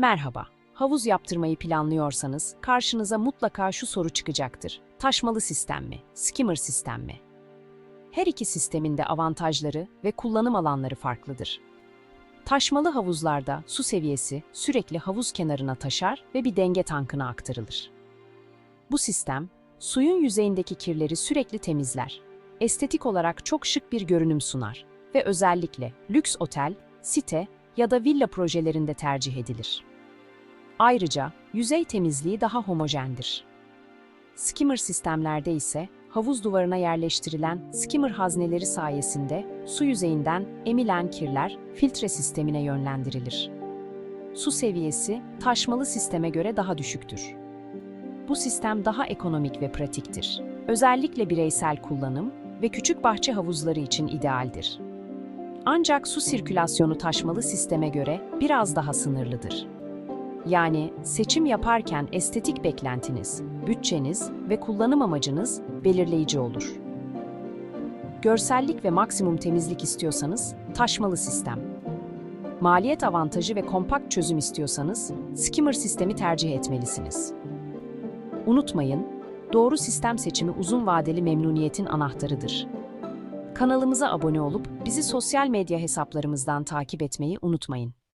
Merhaba. Havuz yaptırmayı planlıyorsanız karşınıza mutlaka şu soru çıkacaktır. Taşmalı sistem mi, skimmer sistem mi? Her iki sistemin de avantajları ve kullanım alanları farklıdır. Taşmalı havuzlarda su seviyesi sürekli havuz kenarına taşar ve bir denge tankına aktarılır. Bu sistem, suyun yüzeyindeki kirleri sürekli temizler. Estetik olarak çok şık bir görünüm sunar ve özellikle lüks otel, site ya da villa projelerinde tercih edilir. Ayrıca yüzey temizliği daha homojendir. Skimmer sistemlerde ise havuz duvarına yerleştirilen skimmer hazneleri sayesinde su yüzeyinden emilen kirler filtre sistemine yönlendirilir. Su seviyesi taşmalı sisteme göre daha düşüktür. Bu sistem daha ekonomik ve pratiktir. Özellikle bireysel kullanım ve küçük bahçe havuzları için idealdir. Ancak su sirkülasyonu taşmalı sisteme göre biraz daha sınırlıdır. Yani seçim yaparken estetik beklentiniz, bütçeniz ve kullanım amacınız belirleyici olur. Görsellik ve maksimum temizlik istiyorsanız taşmalı sistem. Maliyet avantajı ve kompakt çözüm istiyorsanız skimmer sistemi tercih etmelisiniz. Unutmayın, doğru sistem seçimi uzun vadeli memnuniyetin anahtarıdır. Kanalımıza abone olup bizi sosyal medya hesaplarımızdan takip etmeyi unutmayın.